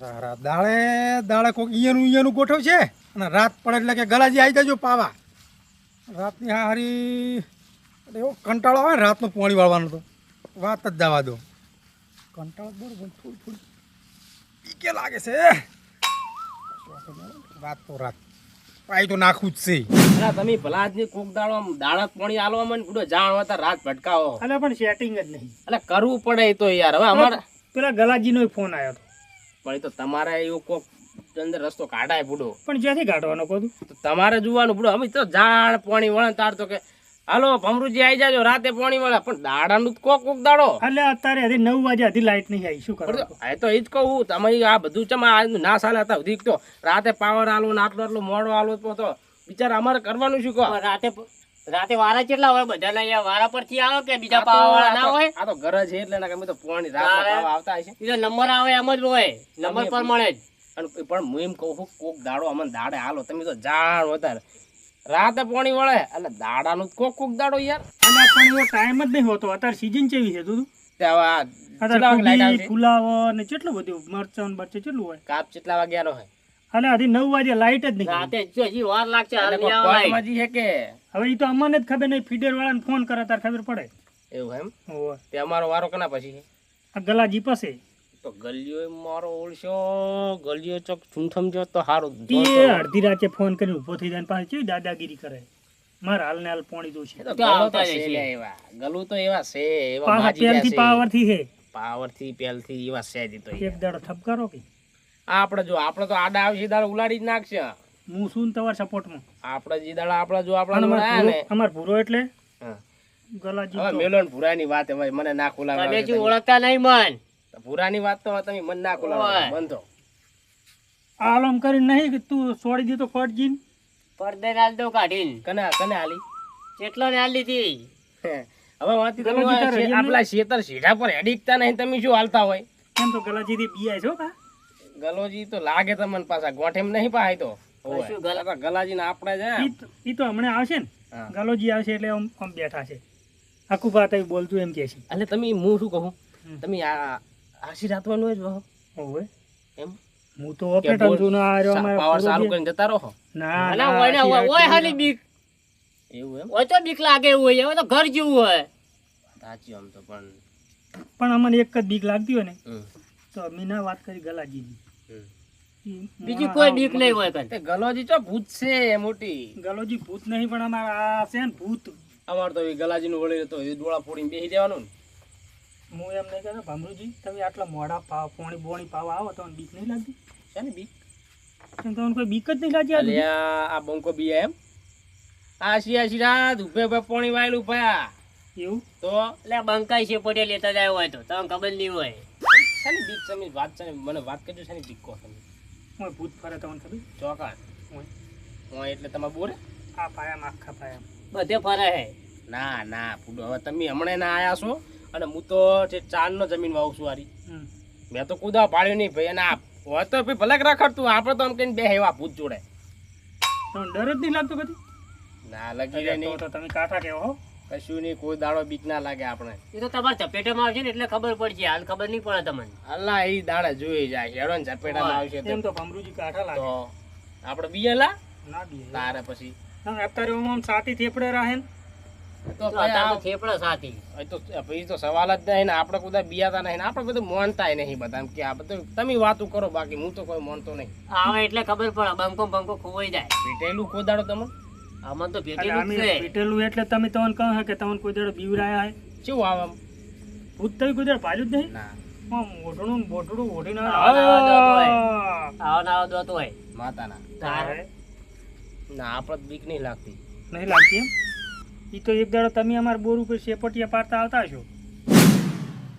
રા- રા- દાળે દાળે કોક ઈયાનું અહીંયાનું ગોઠવ છે. અને રાત પડે એટલે કે ગલાજી આવી જજો પાવા. રાતની હારી એટલે એવો કંટાળો આવે ને રાતનું પાણી વાળવાનો તો. વાત જ જવા દો. કંટાળો બરોબર થોડી થોડી. પીકે લાગે છે? રાત તો રાત. પાઈ તો નાખવું જ છે. તમે ભલા આજની કોક દાળો આમ દાડા પાણી આલવા મને પૂરો જાણ હતા રાત ભટકાવો અલે પણ સેટિંગ જ નહીં. એટલે કરવું પડે તો યાર. હવે અમારે પેલા ગલાજીનો ફોન આવ્યો હતો. પણ એ તો તમારે એવું કોક અંદર રસ્તો કાઢાય પૂડો પણ જ્યાંથી કાઢવાનો કહું તો તમારે જોવાનું પૂડો અમે તો જાણ પાણી વળે તાર તો કે હાલો ભમરુજી આવી જાજો રાતે પાણી વળે પણ દાડાનું તો કોક કોક દાડો એટલે અત્યારે હજી નવ વાગે હજી લાઈટ નહીં આવી. શું કરો તો એ તો એ જ કહું તમે આ બધું ચમ આ ના સાલે હતા સુધી તો. રાતે પાવર આલો ને આટલો આટલો મોડો આલો તો તો બિચારા અમારે કરવાનું શું કહો? રાતે રાતે વારા કેટલા હોય બધાના અહીંયા વારા પરથી આવે કે બીજા પાવા વાળા ના હોય? આ તો ઘર છે એટલે ના કે તો પોણી રાત આવતા હશે. બીજો નંબર આવે એમ જ હોય. નંબર પ્રમાણે મળે જ. પણ હું એમ કહું છું કોક દાડો અમને દાડે હાલો. તમે તો જાણ વધારે. રાતે પોણી વળે એટલે દાડાનું નું કોક કોક દાડો યાર. અને પણ એવો ટાઈમ જ નહીં હોતો. અત્યારે સીઝન કેવી છે તું? તે હવે આ કેટલા અત્યારે વાગે લાઈટ કોબી આવશે. ફુલાવર ને કેટલું બધું મરચાં ને કેટલું હોય? કાપ કેટલા વાગ્યાનો હોય? અને હજી નવ વાગે લાઈટ જ નહીં રાતે હજી વાર લાગશે કે હવે એ તો અમને જ ખબર નહીં ફીડર વાળાને ફોન કરે તાર ખબર પડે. એવું એમ? તે અમારો વારો કના પછી આ ગલાજી પાસે. તો ગલિયો મારો ઓળશો ગલિયો ચોક ઠૂંઠમ જો તો સારું તે અડધી રાતે ફોન કરીને ઊભો થઈ જાય પાછી કેવી દાદાગીરી કરે? મારા હાલ ને હાલ પોણી ગલો છે રહેશે. લ્યા એવા. ગલું તો એવા છે એવા પાવરથી છે. પાવરથી પેલથી એવા છે જ તો એક દાડો થપકારો કે? આપણે જો આપણે તો આડા આવશે દાડા ઉલાડી જ નાખશે. હું શું ને તમારા સપોર્ટમાં. આપણે જે દાડા આપણે જો આપણે અમાર ભૂરો એટલે? મેલન ભૂરાની વાત હવે મને ના તમે ખોલાવે ઓળખતા નહીં મન? ભૂરાની વાત તો તમે મન ના ખોલાવે મન તો આલમ કરીને નહીં કે તું છોડી દીધો ફટજીન પડદે નાલ દો કાઢીન. કને કને હાલી? કેટલો ને હાલી હતી હવે વાતી તમે આપલા શેતર સીધા પર હેડીકતા નહીં તમે શું હાલતા હોય? કેમ તો ગલાજી થી બીઆઈ છો કા ગલોજી તો લાગે તમને પાછા ગોઠેમ નહીં પાય તો. ગલાજી ને આપણે જાય ઈ તો- હમણાં આવશે ને? ગલોજી આવશે એટલે આમ બેઠા છે. આખું વાત બોલતું એમ કે છે. એટલે તમે હું શું કહું? તમે આ આશી રાખવાનું જ વહો. એમ? હું તો ઓપરેટર છું ને આ રહ્યો પાવર ચાલુ કરીને જતા રહો. ના ના ઓય ને ઓય- હાલી બીક. એવું એમ? ઓય તો બીક લાગે એવું હોય હવે તો ઘર જેવું હોય. સાચી આમ તો પણ. પણ અમને એક જ બીક લાગતી હોય ને તો મીના વાત કરી ગલાજીની. બીજી કોઈ બીક નહીં હોય કઈ ગલોજી તો ભૂત છે મોટી. ગલોજી ભૂત નહીં પણ અમારા આ છે ને ભૂત. અમાર તો ગલાજી નું વળી તો ડોળા ફોડીને બેસી દેવાનું ને. હું એમ નહીં કહેતો ભમરુજી તમે આટલા મોડા પાવ પોણી બોણી પાવ આવો તો બીક નહીં લાગતી? છે ને બીક તમને કોઈ બીક જ નહીં લાગી આ અલ્યા આ બંકો બી એમ. આશી આશી રાત ઉભે ઉભે પોણી વાયેલું ભયા. એવું? તો? એટલે બંકાઈ છે પડે લેતા જાય હોય તો. તમને ખબર નહીં હોય. શાની બીક તમે વાત છે મને વાત કરજો બીક કહો તમે ઓય ભૂત ફરે તમને ખબર? ચોકા હું. એટલે તમે બોલે આ પાયામાં આખા પાયામાં બધે ફરે હે. ના ના પૂડો હવે તમે હમણાં ના આયા છો અને હું તો જે ચાંદનો જમીન વાવું છું આરી મેં તો કુદા પાડ્યું નહીં ભાઈ અને આ હોય તો ભાઈ ભલે રખડતું આપણે તો આમ કહીને બે એવા ભૂત જોડે. ડર જ નહીં લાગતો કદી? ના લગી રહે નહીં. તો તમે કાંઠા કેવો હો. કશું નહીં કોઈ દાડો બીક ના લાગે આપણે. એ તો તમારે ચપેટામાં આવશે ને એટલે ખબર પડશે હાલ ખબર નહીં પડે તમને. અલ્લા એ દાડે જોઈ જાય હેડો ને ચપેટામાં આવશે એમ તો ભમરૂજી કાઠા લાગે. આપણે બીયેલા ના બી તારે પછી. અત્યારે હું આમ સાથી થેપડે રહે ને. તો થેપડા સાથી પછી તો સવાલ જ નહીં ને આપણે કુદા બિયાતા નહીં ને આપણે બધું મોનતાય નહીં બધા કે આ બધું તમે વાતું કરો બાકી હું તો કોઈ માનતો નહીં. આવે એટલે ખબર પડે બંકો બંકો ખોવાઈ જાય. પીટેલું કોદાડો તમે. આમાં તો એટલે ભેટેલું જ છે. ભેટેલું એટલે તમે તમને કહો કે તમને કોઈ દાડો બીવરાયા હે? શું આવ આમ? ભૂત તો કોઈ દાડો પાડ્યું જ નહીં? ના. આમ મોઢડું ને બોટડું ઓઢીને આવા નવા દોત હોય. આ! આવા નવા માતાના. તારે? ના આપણે બીક નહીં લાગતી. નહીં લાગતી એમ? ઈ તો એક દાડો તમે અમાર બોર ઉપર શેપટિયા પાડતા આવતા છો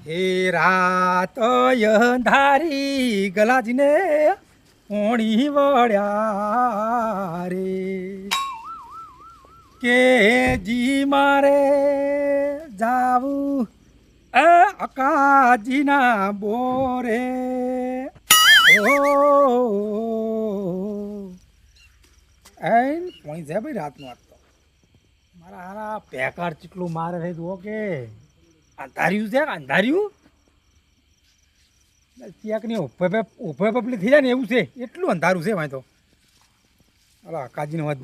હે રાત અંધારી ગલાજીને ઓણી વળ્યા રે. કે જી મારે જાવું? એ અકાજીના બોરે. ઓ, એન પોઈન્ટ છે ભાઈ રાતનો આજ તો. મારા હારા પેકાર ચીટલું મારે છે, જુઓ કે. અંધાર્યું છે, અંધાર્યું? ક્યાંકની ઉભે ઉભે પબ્લિક થઈ જાય ને, એવું છે. એટલું અંધારું છે તો અલા કાજીનો વાત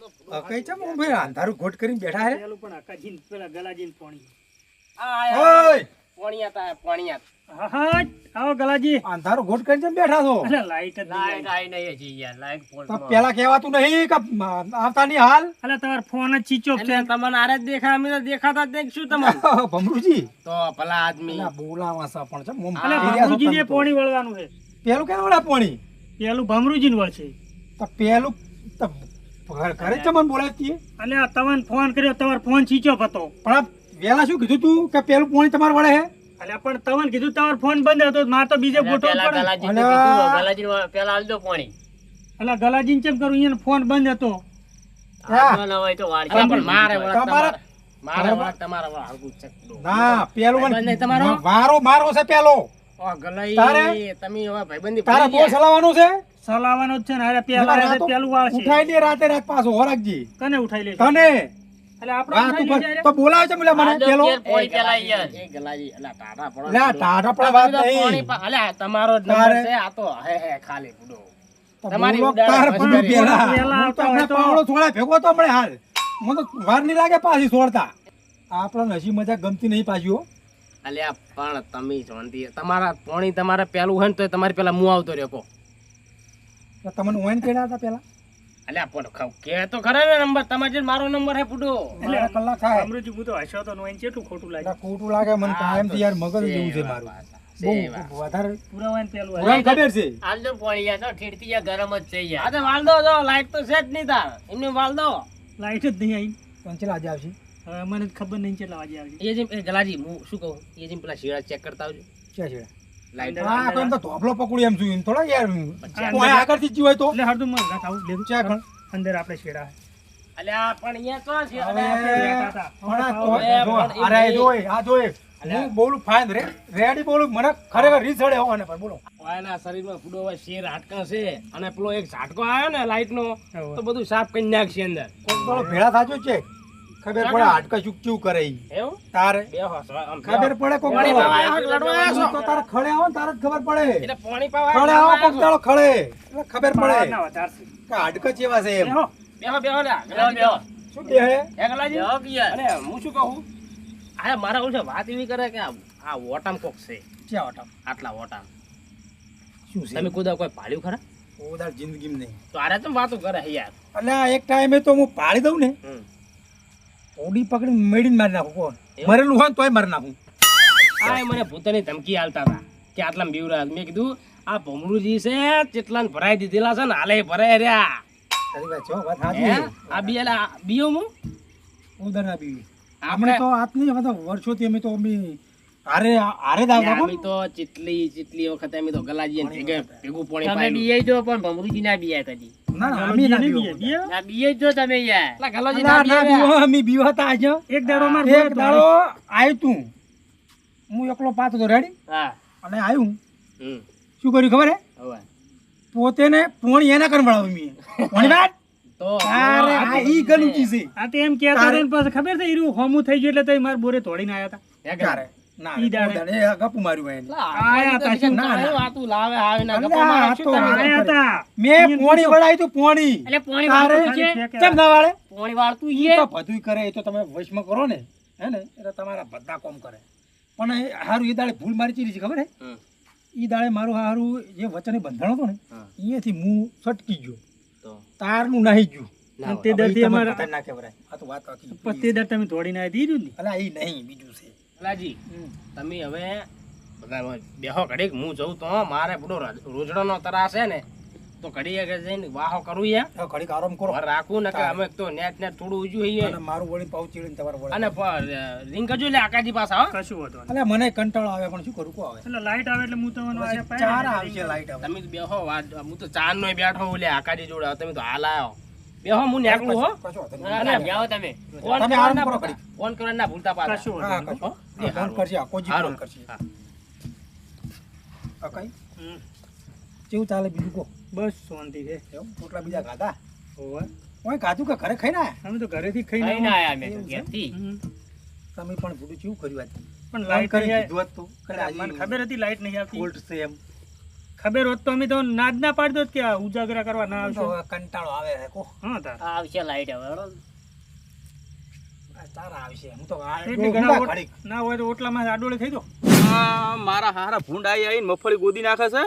કઈ છે હું ભાઈ અંધારું ઘોટ કરીને બેઠા હે? પેલું પણ આકાજીન પેલા ગલાજીન પાણી. ઓય! પોણિયા તા પોણિયા હા હા આવો ગલાજી. અંધારું ઘોટ કરીને ચમ બેઠા છો? અરે લાઈટ લાઈટ આઈ નહીં હજી યાર લાઈટ ફોન તો પેલા કહેવાતું નહીં કે આવતા ની હાલ? અરે તમાર ફોન જ ચીચો છે તમને આરે જ દેખા અમે તો દેખાતા જ દેખશું તમને? ભમરૂજી. તો ભલા આદમી. બોલાવા સા પણ છે મોમ છો ભમરુજીને પોણી વળવાનું છે. પેલું કેમ વળા પોણી? પેલું ભમરુજીને વળશે. તો પેલું તો ઘર- તમને બોલાવતી એટલે આ તમને ફોન કર્યો તમારો ફોન છીચો હતો. પણ વેલા શું કીધું તું કે પેલું પોણી તમારે વળે હે? એટલે પણ તમને કીધું તમારો ફોન બંધ હતો માર તો બીજે ગોઠવો પડે. ગલાજી અલા. ગલાજી પેલા આલજો પાણી એટલે ગલાજી કેમ કરું? અહીંયા ફોન બંધ હતો. હા. હોય તો વાળી અલા, પણ મારે તમારે- મારે વળત તમારે વળત હરખું ના પેલું ભાઈબંધ નહીં તમારો? વારો મારો છે પેલો. ઓ ગલાઈ. તમે હવે ભાઈબંધી તારા બોલ ચલાવવાનું છે? સલાવાનો જ છે ને અરે પેલા નકર આ આવે તો પેલું વાળશે ઉઠાઈ લે રાતે રાત પાછો હોરાકજી. કને ઉઠાઈ લે? કને? એટલે આપણો તો બોલાવે છે મુલા મને પેલો. ઘેર પેલા યાર. એ ગલાજી, અલા, ટાટા પડો. લા ટાટા પડો વાત નહીં. અલે તમારો જ નંબર છે આ તો હે હે ખાલી બુડો તમારી ઉડાર પણ પેલા. તો આપણે હોય હમણાં તો- પાવડો થોડા ભેગો તો હમણાં હાલ. મને તો વાર નહીં લાગે પાછી છોડતા આપણો નસી મજા ગમતી નહીં પાછી હો. અલ્યા પણ તમે જોંધી તમારા પોણી તમારે પેલું હોય ને તો તમારે પેલા મું આવતો રહ્યો તમને ઓઈન કેડા હતા પેલા અલ્યા પણ ખવ- કે તો ખરા ને નંબર તમારે જે મારો નંબર હે પુડો એટલે કલાક થાય. અમૃતજી હું તો હસ્યો તો નોઈન કેટલું ખોટું લાગે ખોટું લાગે મને કાયમથી યાર મગજ જેવું છે મારું. બહુ વધારે પૂરા પેલું હોય. ખબર છે? આલજો પાણી યાર તો ઠીડતી યાર ગરમ જ છે યાર. આજે દો જો લાઈટ તો સેટ નહીં તાર. એમને દો. લાઈટ જ નહીં આવી પંચલા આજે આવશે? મને જ ખબર નહીં વાગે આવશે. એ જેમ ગલાજી હું શું કહું? એ જેમ પેલા શિયાળા ચેક કરતા આવજો. છે છે લાઈટ હા તો એમ તો ધોબલો પકડું એમ છું થોડા યાર કોઈ આગળથી જ તો. એટલે હરદમમાં ઘાટ આવું. લેવું ચેક કર. અંદર આપણે છેડા. અલ્યા પણ અહીંયા તો છે. હવે અલ્યા, હતા. હમણાં તો હવે જો, પણ અરે એ આ જોઈ હું બોલું ફાઇન રે રેડી બોલું? મને ખરેખર પણ એના શરીરમાં ફૂડો હોય શેર હાડકા છે. અને પેલો એક ઝાટકો આવ્યો ને લાઈટ નો તો બધું સાફ કરી નાખશે અંદર. થોડો ભેળા થાજો છે. ખબર પડે હાડકા ચૂક ચૂક કરે એવું? તારે? ખબર પડે કોક. તો તારે ખડે આવો તારે ખબર પડે. એટલે પાણી પાવા ખડે આવો કોક તારો ખડે. એટલે ખબર પડે. કે હાડકા જેવા છે એમ. બેહો. બેહો બેહો લે બેહો, બેહો. શું બે હે હે ગલાજી કે યાર હું શું કહું? આ મારા ઓછે વાત એવી કરે કે આ આ કોક છે. આટલા ઓટામ શું છે? તમે કુદા કોઈ પાડ્યું ખરા? ઓદાર જિંદગીમાં નહીં. તો આરે તો વાતો કરે યાર? એટલે આ એક ટાઈમે તો હું પાડી દઉં ને. ઓડી પકડી મેડીને મારી નાખું કોણ? મરેલું હોય તોય મારી નાખું. આ મને ભૂતની ધમકી આલતા હતા કે આટલા બીવરા મેં કીધું આ ભમરૂજી છે ચેટલા ભરાઈ દીધેલા છે ને હાલે ભરાય રહ્યા. આ બી બીઓ હું ઉદર ના બીવી. આપણે તો આટલી બધા વર્ષોથી અમે તો અમે અરે જ આવતા તો ચીટલી ચીટલી વખતે અમે તો ગલાજી ભેગે ભેગું પોણી તમે બીએ જો પણ ભમરૂજી ના બીયા કદી. ના ના અમે ના બીએ ના બીએ જો તમે યાર. ગલાજી ના ના ના બીવે. બીવો, અમે બીવા હતા આજે એક દાડો માર એક દાડો આવ્યું તું. હું એકલો પાતો તો રેડી. હા. અને આવ્યું શું કર્યું ખબર હે? પોતે ને પોણી એના કર વળાવી પોણી વાત? તો અરે આ ઈ ગલુચી છે. આ તો એમ કહેતા તારે- પછી ખબર છે ઈરું હોમું થઈ ગયું એટલે મારે માર બોરે તોડીને આયા હતા. હે આયા? આયા કરે એ તો. તમે વશમાં કરો ને હે ને? એટલે તમારા બધા કોમ કરે. પણ એ હારું એ દાડે ભૂલ મારી ચીરી છે ખબર હે. ઈ દાડે મારું હારું જે વચને બંધાણ હતો ને. અહીંયાથી હું છટકી ગયો. તાર તારનું નાહી ગયું. ના ના તે દર તમે ધોડી નાખી દીધું ને? અલા, એ નહીં બીજું છે. ગલાજી, તમે હવે બધા બેહો ઘડીક હું જઉં તો મારે બધો રોજડો નો તરાશે ને તો ઘડી આગળ જઈને વાહો કરું યાર. ઘડીક આરામ કરો. રાખું ને કે અમે તો નેટ નેટ થોડું ઉજ્યું અને મારું વળી પાઉ ચીડીને તમારે વળી. અને રિંગ કરજો લે આકાજી પાસે આવો કશું હોતો એટલે મને કંટાળો આવે પણ શું કરું કો આવે. એટલે લાઈટ આવે એટલે હું તમને ચાર આવશે લાઈટ આવે તમે બેહો વાત હું તો ચાર નો બેઠો હું લે આકાજી જોડે તમે તો હાલ આવ્યો બેહો હું નેકળું હો. કશો વાંધો ના, નહીં. ના, જાઓ તમે. ફોન તમે કરવા આરામ ના. ફોન કરવા ના ભૂલતા પાછા. કશું હા, ફોન કરશે આકોજી ફોન કરશે હા. કઈ? કેવું ચાલે બીજું કો બસ શાંતિ છે. પોટલા બીજા ખાધા? ઓય ઓય ખાધું કે ઘરે ખાઈ ના? અમે તો ઘરેથી ખાઈ ના આયા. અમે તો ઘેરથી. તમે પણ ભૂડું કેવું કર્યું આજ? પણ લાઈટ કરી દીધું હોત. મને ખબર હતી લાઈટ નહીં આવતી. ફોલ્ટ છે એમ. ખબર હોત તો અમે તો નાદ ના પાડતો જ કે ઉજાગરા કરવા ના તો આવશે. કંટાળો આવે છે કો. હા તાર. આવશે લાઈટ હવે હેડો. આ આવશે હું તો. ના હોય ઓટલામાં આડોળે થઈ દો આ મારા હારા ભૂંડ આવી આવીને મગફળી ગોદી નાખે છે.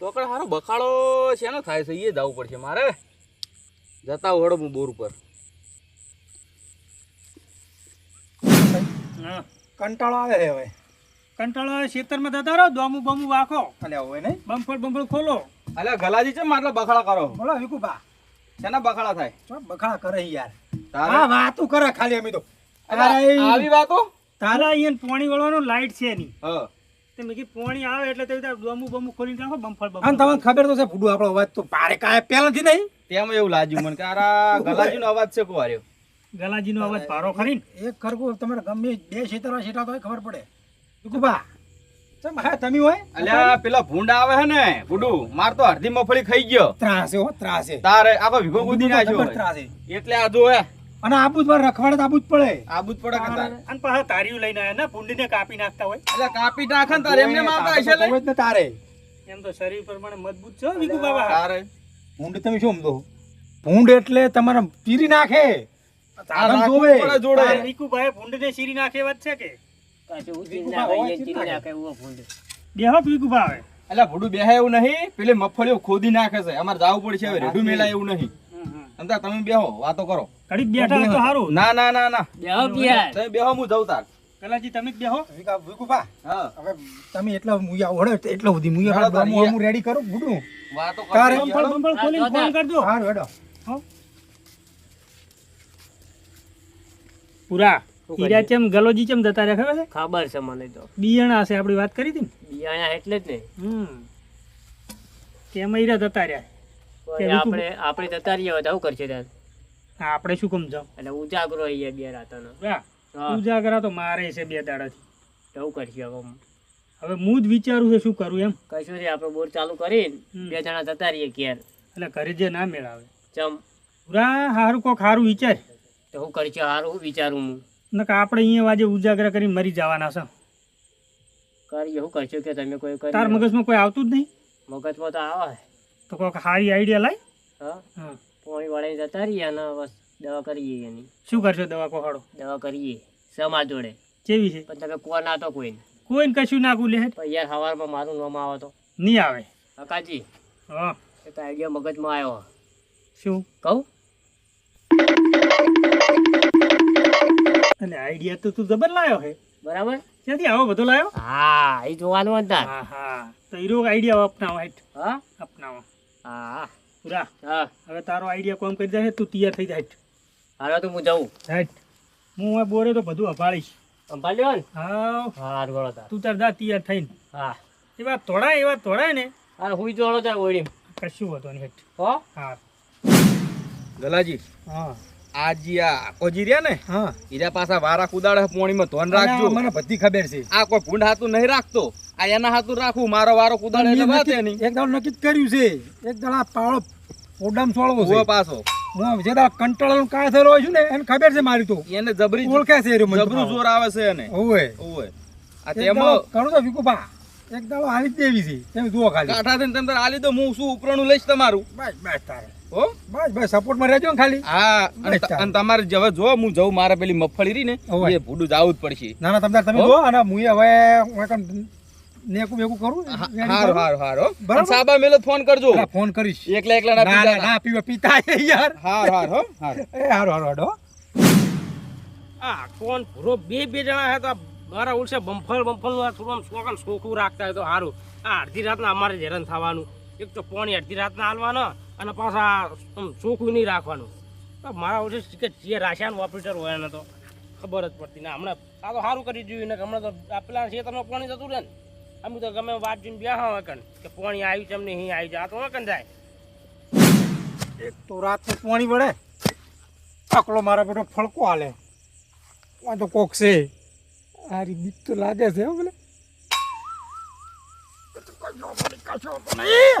તો હારો બખાડો શેનો થાય છે એ જવું પડશે મારે. જતા હોડો હું બોર ઉપર. હા કંટાળો આવે છે હવે. કંટાળો ખેતરમાં જતા રહો દોમું બમું વાખો. અલ્યા હોય નહીં? બમફળ બમફળ ખોલો. અલ્યા ગલાજી છે માટલા બખાડા કરો. બોલો વિકુભા શેના બખાડા થાય? ચો બખાડા કરે યાર. તારે? હા તું કરે ખાલી અમે તો. આવી વાતો? તારા અહીંયા પોણી વળવાનું લાઈટ છે નહીં હા. તે મેં કીધું પોણી આવે એટલે તે દોમું બમું ખોલી નાખો બમફળ અને બમ્ફળ તમને ખબર તો છે ભૂડું આપણો અવાજ તો પારે કાય પહેલાથી નહીં? તેમ એવું લાગ્યું મને કે ગલાજી ગલાજીનો અવાજ છે કુવાર્યો. ગલાજીનો અવાજ પારો ખરી એક ખરગો તમારે ગમે બે છેતરા શેટા તો ખબર પડે. વિકુભા ચમ હા તમે હોય? અલ્યા પેલા ભૂંડ આવે છે ને ભૂંડું માર તો અડધી મગફળી ખાઈ ગયો. ત્રાસે હો ત્રાસે. તારે આખો વિઘો ગોદી નાખ્યો ત્રાસે. એટલે આ જો હે. અને આબુ જ મારે આબુ જ પડે. આબુ જ પડે અને પાછા તારીયું લઈને આવ્યા ને ભૂંડીને કાપી નાખતા હોય. અલ્યા કાપી નાખે ને તારે એમને મારતા હશે લે. હોય જ ને તારે. એમ તો શરીર પ્રમાણે મજબૂત છે બાબા તારે. ભૂંડ તમે શું સમજો? ભૂંડ એટલે તમારે પીરી નાખે. આ જોવે. જોડે. ભૂંડ વિકુભાઈ ભૂંડીને શીરી નાખે વાત છે કે? બેહો વિકુભા આવે. એટલે ભૂડું બેહે એવું નહીં પેલી મગફળીઓ ખોદી નાખે છે. અમારે જવું પડશે હવે રેડું મેલા એવું નહીં. અંતા તમે બેહો વાતો કરો. કડી બેઠા તો સારું ના ના ના ના. બેહો પિયાર. તમે બેહો હું જઉં તાર. પેલાજી તમે બેહો. વિકા- વિકુભા હા. હવે તમે એટલા મુયા ઓળે એટલા સુધી મુયા હું હું રેડી કરું ભૂડું. વાતો કરો તારે બમ્ફળ બંબળ ખોલી ફોન કરજો હારું હેડો. પૂરા. હીરા ચેમ ગલોજી ચેમ જતા રહે ખબર છે? ખબર છે મને તો. બિયાણા હશે આપણી વાત કરી હતી ને? બિયાણા એટલે જ ને. હમ. કેમ હીરા જતા રહ્યા? આપણે આપણે જતા રહીએ હોય તો આવું કરશે ત્યાં આપણે શું કમ જાવ એટલે ઉજાગરો અહીંયા બે રાતનો. ઉજાગરા તો મારે છે બે દાડાથી. આવું કરશે હવે હવે હું જ વિચારું છે શું કરું એમ. કશું નહીં આપણે બોર ચાલુ કરીને બે જણા જતા રહીએ ઘેર. એટલે ઘરે જે ના મેળાવે. ચમ. પૂરા હારું કોક હારું વિચાર. તો હું કરશે હારું વિચારું હું? નકર આપણે અહીંયા વાજે ઉજાગરા કરી મરી જવાના છે. કરી એવું કરશું કે તમે કોઈ કરી તાર મગજમાં કોઈ આવતું જ નહીં? મગજમાં તો આવે. તો કોઈક સારી આઈડિયા લાય? હા? પોણી વાળીને જતા રહીએ અને બસ દવા કરીએ એની. શું કરશો દવા કોહાડો? દવા કરીએ સમા જોડે. કેવી છે? પણ તમે કોણ ના તો કોઈ કોઈને કશું નાખું લે પણ યાર સવારમાં મારું નામ આવે તો. નહીં આવે. કાકાજી હા. એક આઈડિયા મગજમાં આવ્યો. શું? કહું? અને આઈડિયા તો તું જબર લાયો હે. બરાબર? ક્યાંથી આવો? બધો લાયો? હા એ જોવાનું હતા હા હા. તો હીરો આઈડિયા અપનાવો હેઠ. હા? અપનાવો. હા. પૂરા. હા. હવે તારો આઈડિયા કોમ કરી જાય તું તૈયાર થઈ જાય હાલો તો હું જાઉં. હેઠ. હું આ બોરે તો બધું અભાળીશ. સંભાળ્યો ને હા હા ગળો તાર. તું તાર જા તૈયાર થઈને. હા. એવા તોડાય એવા તોડાય ને. હા હુઈ જોડો તાર ઓળી કશું હતો નહીં હેઠ. હો? હા. ગલાજી. હા. આજી આ કોજી રહ્યા ને હા. હીરા પાછા વારા કુદાડે પોણીમાં ધોન રાખજો. મને બધી ખબર છે. આ કોઈ ભૂંડ હાથું નહીં રાખતો. આ એના હાથું રાખું મારો વારો કુદાડે એટલે વાત એની એક દાડો નક્કી કર્યું છે. એક દાડા પાવળો પોડામ સોળવો છે. પાછો. હું જે દાડા કંટાળાનું કાય થયેલો હોય છું ને એને ખબર છે મારી તો. એને જબરી ઓળખે છે જબરું જોર આવે છે એને. ઓવે. ઓવે. આ એક તેમાં દાડો તો વિકુભા એક દાડો આવી જ દેવી છે. તમે જુઓ ખાલી. કાઠા થઈને તમે આલી દો હું શું ઉપરણું લઈશ તમારું? બસ બસ તારે. હો બસ બસ સપોર્ટમાં રહેજો ને ખાલી. હા અને બસ ચાલો. અને તમારે હવે જો હું જઉં મારે પેલી મફળી રહી ને એ ભૂડું જાવું જ પડશે. ના ના તમે તમે હો? અને હું હવે નેકું બેકું કરું ready હારું કરું. હારું હારું હો. બરાબર. સાબા મેલો ફોન કરજો. ફોન કરીશ. એકલા એકલા ના ના ના પીતા ના પીવા પીતા યાર. હાર હાર હો હાર. એ હારો હારો હાડો આ કોણ ભૂરો બે બે જણા હે તો આ મારા ઉલસે બમ્ફલ બમ્ફલનું થોડું આમ શોખન શોખું રાખતા હોય તો હારું. આ અડધી રાતના અમારે હેરાન થવાનું. એક તો પોણી અડધી રાતના હાલવાનો અને પાછા ચોખ્ખું નહીં રાખવાનું. મારા ઉલસે કે જે રાસાયણ ઓપરેટર હોય એને તો ખબર જ પડતી. ના, હમણાં આ તો સારું કરી જોયું ને હમણાં તો આ પેલા ખેતરમાં પાણી જતું રહે ને. અમે તો ગમે વાત જોઈને બેહા હોય કે પાણી આવ્યું છે એમને અહીં આવી જાય. તો કણ જાય. એક તો રાત પાણી વળે. આકલો મારા બેટો ફળકો હાલે. આ તો કોક છે. હારી બીક તો લાગે છે હો બોલે કશો નહીં.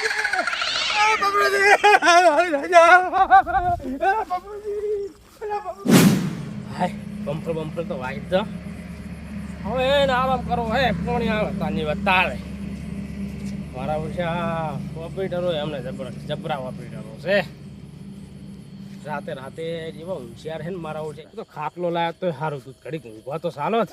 બમ્પર બમ્ફર તો વાગી દો. હવે એને આરામ કરો હે. પોણી આવે તાની વાત તાળે મારા ઓછા ઓપરેટરો એમને જબરા જબરા ઓપરેટરો છે રાતે રાતે જેવા હોશિયાર છે ને મારા ઓછે તો ખાટલો લાયો તો સારું તું ઘડીક ઊંઘવા તો સાલો જ.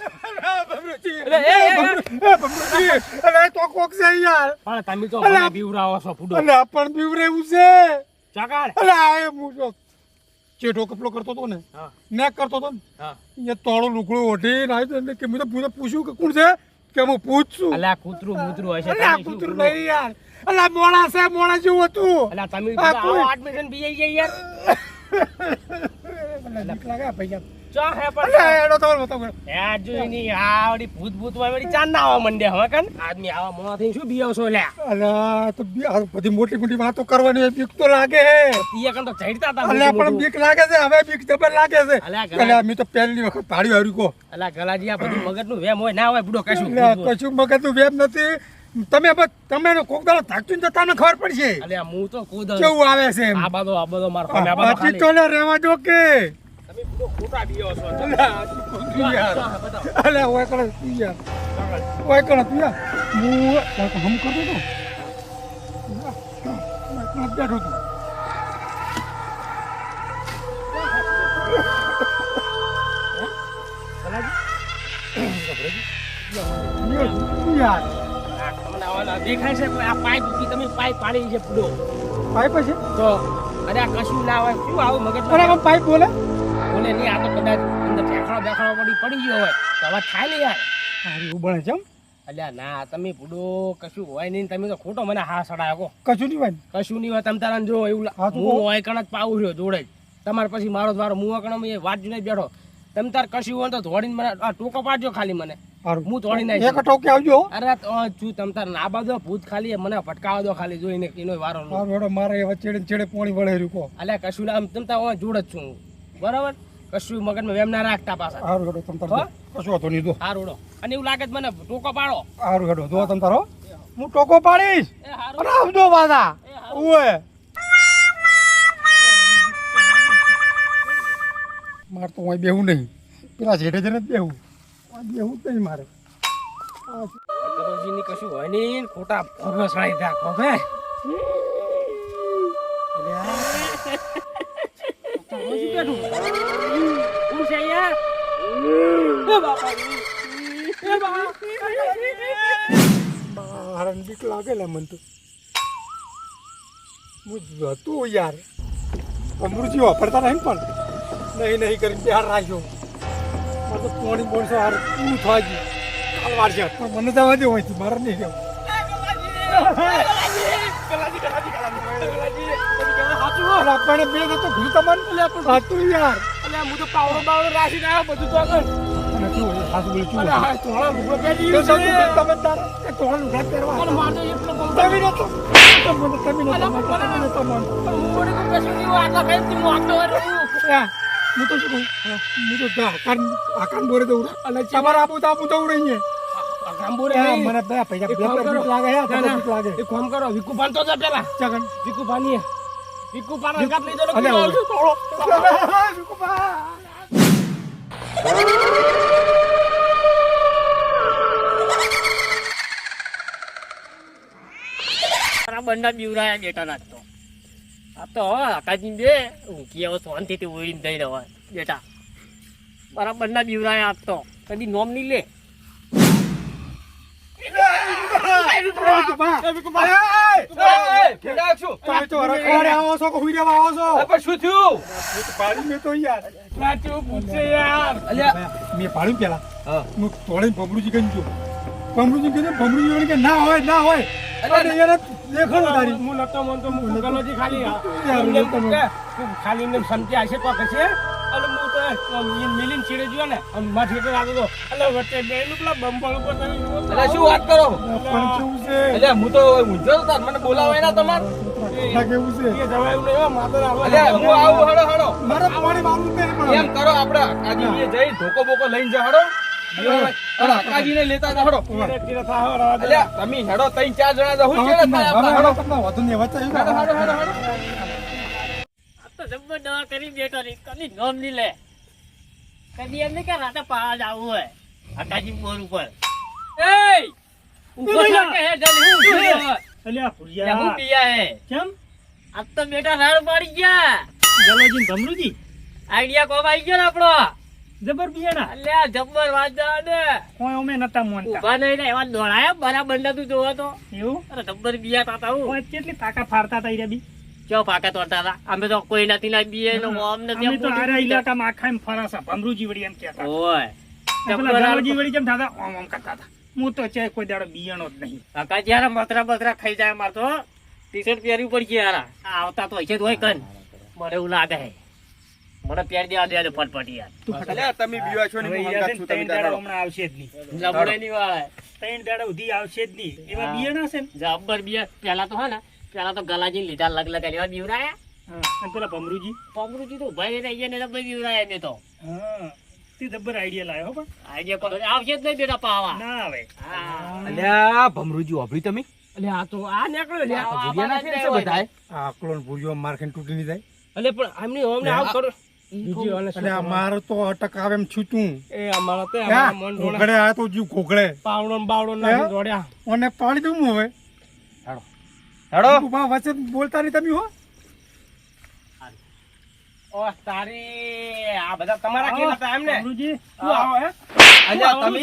અલે ચેઠો કપલો કરતો હતો ને મેં કરતો હતો ને તોડો લુકડો કે મેં તો પૂછે પૂછ્યું કે કોણ છે? કે હું પૂછશું. અલ્યા કૂતરું મૂતરું હશે અલે કૂતરું નહીં યાર. અલા મોડા મોણા છે મોણા જેવું હતું. અલ્યા તમે આ બધા કોઈ- આવો admission બી યાર. અલે લાગે ભાઈ ચા હે પણ? ભૂત ભૂત વળી ચાંદ ના આવા મંડે હવે કન? આદમી આવા મોંથી શું બીયો છો લ્યા? અલે તો બધી મોટી મોટી વાતો કરવાની બીક તો લાગે હે. તીએ કન તો ચડતા હતા અલે પણ બીક લાગે છે હવે બીક જબર લાગે છે. અલે આ ગલા- અલે મેં તો પહેલી વખત પાડ્યું હાર્યું કો અલા ગલાજી આ બધું મગજનું વેમ હોય ના હોય બુડો કશું. કશું મગજનું વેમ નથી. તમે તમે કોક દાડો થાકતું ને ખબર પડશે. અલે હું તો કૂદ કેવું આવે છે. આ બધો આ બધો મારો બાકી તો ને દો કે. ખોટા અલે ઓય કણ યાર ઓય તું હું હમ કરતો તો કરે બેઠો દેખાય છે આ પાઇપ તમે પાઇપ પાડી છે બુડો પાઇપ છે તો અરે આ કશું ના હોય શું આવું મગજ પાઇપ બોલે બોલે નહીં આ તો કદાચ અંદર ઠેકાણો બેખડો પડી પડી ગયો હોય તો હવે થાય લે યાર. સારી એવું છે અલ્યા ના તમે બુડો કશું હોય નહીં તમે તો ખોટો મને હા સડાયો કશું નહીં હોય કશું નહીં હોય તમે તારા જો એવું હા હોય કણ જ પાવું છું જોડે જ. તમારે પછી મારો દ્વારો હું કણ એ વાત જોઈને બેઠો. તમે તાર કશું હોય તો ધોડીને મને આ ટોકો પાડજો ખાલી મને. હું તોડી નાખી એક ટોકે આવજો અરે તો છું તમ તાર ના બાદો ભૂત ખાલી મને ફટકાવા દો ખાલી જોઈને એનો વારો મારે વચ્ચે ચેડે પોણી વળે કહો. અલ્યા કશું ના આમ તમ તાર જોડે જ છું. બરાબર? કશું મગજમાં વેમ ના રાખતા પાછા. સારું ગડો તમ તારો કશું હતો નહીં દો હારું ઉડો અને એવું લાગે છે મને ટોકો પાડો. સારું ગડો દો તમ તારો હું. ટોકો પાડીશ. રામ દો આવજો ઓય મારે તો અહીં બેહું નહીં. પેલા જેઠે જઈને જ બેહું. બેહું જ નહીં મારે. કરોજીની કશું હોય નહીં. ખોટા ભોગો સડાઈ રાખો બે મારા બીક લાગેલા મન તો. હું હતું યાર. અમૃતજી વાપરતા નહીં પણ? નહીં નહીં કરીને બહાર રાખ્યો મારે તો પોણી પોણસો હાર પૂરું થવા ગયું કાલ વાર છે. પણ મને જવા દે હોય મારે નહીં રહેવું. અલા, પણ બે તો ભૂલ તમને હતું યાર. અને શું હોય, હાથ બોલે તો શું તું તમે તાર એ તોરણ ઊંઘા પહેરવા તમે નતો તમે નતો તમે નતો તમે નતો યા, હું તો શું કહું? હું તો જા, આકાન આકાન બોરે અને તમારે આપું તો આપું દઉં રહીએ મને પૈસા લાગે લાગે એક કામ કરો વિકુભાન તો પેલા. વિકુભાની અલે, ને ઓય. વિકુભા. મારા બંને બીવરાયા બેટા ના તો આ તો આકાજી બે ઊંઘી આવો શાંતિથી ઉડીને જઈ રહ્યા બેટા મારા બંને બીવરાયા આપતો કદી નોમ નહીં લે કે હુઈ રહેવા આવો છો શું થયું? પાડી મેં તો યાર. સાચું પૂછશે યાર. મેં પાડ્યું પેલા. હા. હું તોડીને ભમરૂજી કઈ ગયો. ભમરૂજી કીધું ભમરૂજી વળી કે ના હોય ના હોય. દેખાડો ખાલી. ખાલી સમજ્યા હશે તો કશે અને હું તો મિલીન ને માથે હેઠળ આવતો હતો. એટલે વચ્ચે પેલા બંપર ઉપર તમે એટલે શું વાત કરો? પણ કેવું છે? એટલે હું તો ઊંઝો હતો મને બોલાવે ના તમાર. કેવું છે? એ જવાયું નહીં હો, માથે એટલે હું આવું હડો હડો મારે પાણી મારવું નહીં એમ કરો આપણે કાજીને જઈ ધોકો બોકો લઈને જા હડો હડો કાજીને લેતા જા દે. એટલે તમે હેડો ત્રણ ચાર જણા જા હું હડો જબ્બર દવા કરી બેઠો રે કદી નોમ નહીં લે. કદી એમ નહીં કે રાતે પાવા જવું હોય. આકાજી બોર ઉપર. એય! ઉપર ઊભો ના થા. કે હે જલ્દી હું અલ્યા લે, હું ભુરિયા હે. કેમ? આજ તો બેટા રાડ પાડી ગયા. ગલોજી ભમરુજી? આઈડિયા કોમ આવી ગયો ને આપણો. જબર બિયાણા. અલ્યા જબ્બર વાજા ને કોઈ અમે નતા મોનતા. ઊભા નહીં ને એવા દોડાયા બરાબર તું જોવો તો એવું? અરે જબ્બર બિયા તાતા હું. કેટલી તાકા ફાડતા હતા ઈ રહ્યા બી ચો પાકા તોડતા હતા. અમે તો કોઈ નથી ના બીએ નો ઓમ નથી અમે તો આરા ઇલાકામાં આખા એમ ફરાસા ભમરુજી વળી એમ કહેતા ઓય. પેલા ગલોજી વળી જેમ ઓમ ઓમ કરતા હતા. હું તો છે કોઈ દાડો બિયાણો જ નહીં. કાકા જયારે મતરા બતરા ખાઈ જાય માર તો ટી શર્ટ પહેરવી પડી યાર આવતા તો હશે જ કન. મને એવું લાગે છે. મને પહેરી દેવા દે ફટફટી યાર. તમે બીવા છો ને હું યાર હંગાત છું ત્રણ તમે દાડા હમણાં આવશે જ નહીં. લબડે ની વાળે. ત્રણ દાડા સુધી આવશે જ નહીં. એવા. બિયાણા છે ને? બિયા પેલા તો હા ને. પેલા તો ગલાજી લીધા લગ લગ લેવા બીવરાયા? પેલા ભમરુજી? પમરુજી તો ભાઈ રહી ને જબ્બર બીવરાયા મેં તો. હા તે જબ્બર આઈડિયા લાવ્યો પણ. આઈડિયા કોણ? આવશે જ નહીં બેટા પાવા. ના આવે. અલ્યા ભમરુજી વાપરી તમે? અલે આ તો આ નીકળ્યો લે. આ ભુરિયાના છે બધાય આ આકલો ને ભૂર્યો તૂટી જાય. અલે પણ આમની આવું કરો? મારે તો અટક આવે એમ છૂટું એ અમારા તે મન આ તો જીવ પાવડો બાવડો ના દોડ્યા. અને પાણી દઉં હવે? હેડો ઊભા વચ્ચે બોલતા નહીં તમે હો ઓ તારી આ બધા તમારા કેવા હતા એમને ગુરુજી તું આવો હે અલ્યા તમે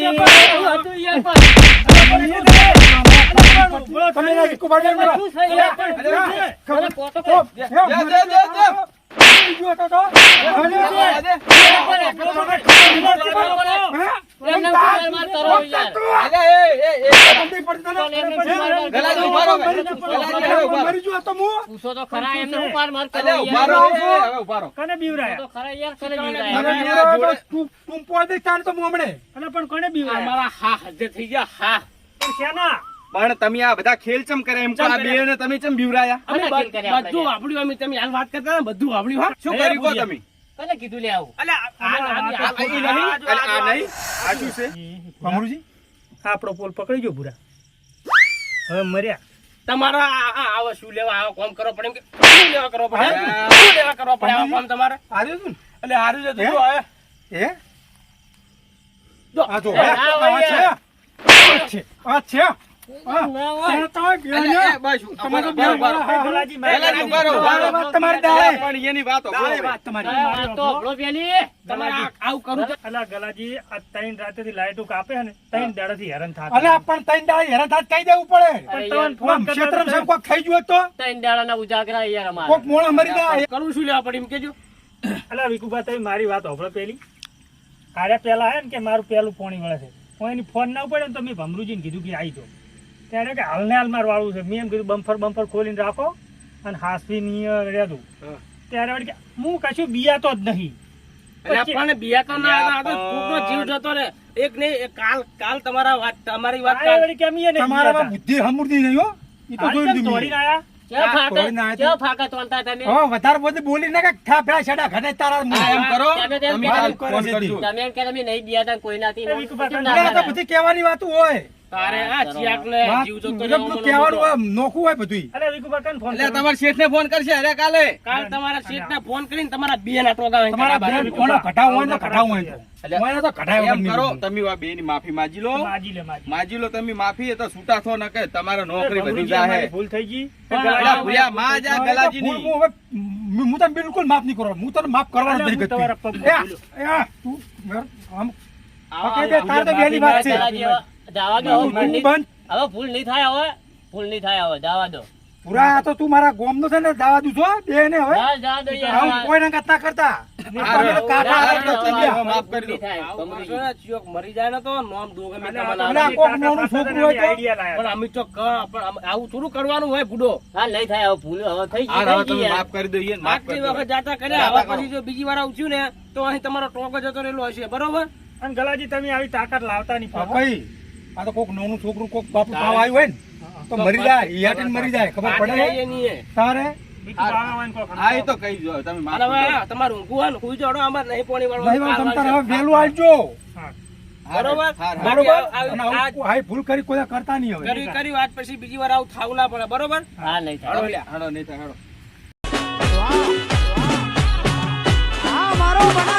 હતું યાર પણ. તમે એના વિકુ બાજુ ગયો હતો તો. પૂછો તો ખરા એમને હું માર કરો. કોને બીવરાયા તો ખરા યાર બીવરાયા. તો તું- તો અને પણ કને બીવરાયા મારા હા હજે થઈ ગયા હા પણ શેના પણ તમે આ બધા ખેલ ચમ કરે એમ કહો, આ બે ને તમે ચમ બીવરાયા? બધું વાપડ્યું અમે તમે હાલ વાત કરતા ને બધું વાપડ્યું હા શું કર્યું કહો તમે કને કીધું લે આવું અલે આ- નહીં? અલ્યા, આ નહીં? આ શું છે ભમરુજી? આપણો પોલ પકડી ગયો ભૂરા હવે મર્યા તમારા આ- આ- શું લેવા આવો કોમ કરો પડે શું લેવા કરવો પડે શું લેવા કરવો પડે આવો કોમ તમારે હાર્યું છું એટલે હાર્યું છે તું હે? હે? જો. આ જો, આ છે. આ છે. આ છે. હેરાન કહી દેવું પડે? ખાઈ ગયું તો? ત્રણ દાડાના ઉજાગરા યાર અમારે. મોણા મરી ગયા. કરવું શું લેવા પડે એમ કેજો. અલા વિકુભા તમે મારી વાત હોભળો પેલી. આરે પેલા હે ને કે મારું પેલું પોણી વળે છે. કોઈની ફોન ના પડે ને તો મેં ભમરુજીને કીધું કે આવી જાઓ. ત્યારે કે હાલને હાલમાર વાળું છે. મેં એમ કીધું બમ્ફર બમ્ફર ખોલીને રાખો અને હાસવી નહીં રહેતું ત્યારે વળી હું કશું બિયાતો જ નહીં. ના પણ- કોકનો જીવ જતો રે એક નહીં કાલ કાલ તમારા વાત તમારી વાત કાલ. વળી કેમ બુદ્ધિ નહીં હો. ઈ તો જોઈ લીધું આયા? બિયાતા કોઈ નથી એ વિકુભા કેમ તમે ના અરે આ તો કરે? બધી કહેવાની વાતું હોય. તારે આ ચિયાકને જીવ જતો મુજબ રહેવાનો નું કહેવાનું મોટો. હોય નોખું હોય બધું અરે વિકુભા ફોન એટલે કર્યો? તમારા શેઠને ફોન કરશે અરે કાલે. કાલ તમારા શેઠને ફોન કરીને તમારા બે ના ટોકા તમારા બેન કોનો કઢાવ હોય ને કઢાવ હોય તો. એટલે હોય ને તો કઢાવ એમ કરો તમે આ બેની માફી માજી લો. માજી લે માજી માજી લો તમે માફી એ તો છૂટા થો ન કે તમારે નોકરી બધી જાહે. ભૂલ થઈ ગઈ. ભૂયા માં જા હવે તો હું તને બિલકુલ માફ નહીં કરો. હું તને માફ કરવાનો નહીં તમારા તું આમ પકડી દે, તારે તો વહેલી વાત છે. જવા દો, હવે ભૂલ નહીં- થાય હવે. ભૂલ નહીં થાય હવે જવા દો. પૂરા તો તું મારા છે ને દાવા દઉં છો બે ને હવે કોઈ ના કરતા કરતા. બીજી વાર આવશું ને તો અહીં તમારો ટોકો જતો રહેલો હશે. બરોબર? અને ગલાજી તમે આવી તાકાત લાવતા નહીં આ તો કોક નોનું છોકરું કોક બાપુ પાવા આવ્યું હોય ને તો મરી જાય ઈ મરી જાય ખબર પડે. તારે? એ તો કહી તમે. આ તમારું ઊંઘું હોય ને હુઈ જાઓ, અમારે નહીં પોણી નહીં તમે હવે વહેલું આવજો. બરોબર? બરોબર? આ- અને આ- આવું હાઈ ભૂલ કરી કોઈ કરતા નહીં હવે. કરી આજ પછી બીજી વાર આવું થાવું ના પડે બરોબર? હા. નહીં થાય. નહીં. મારો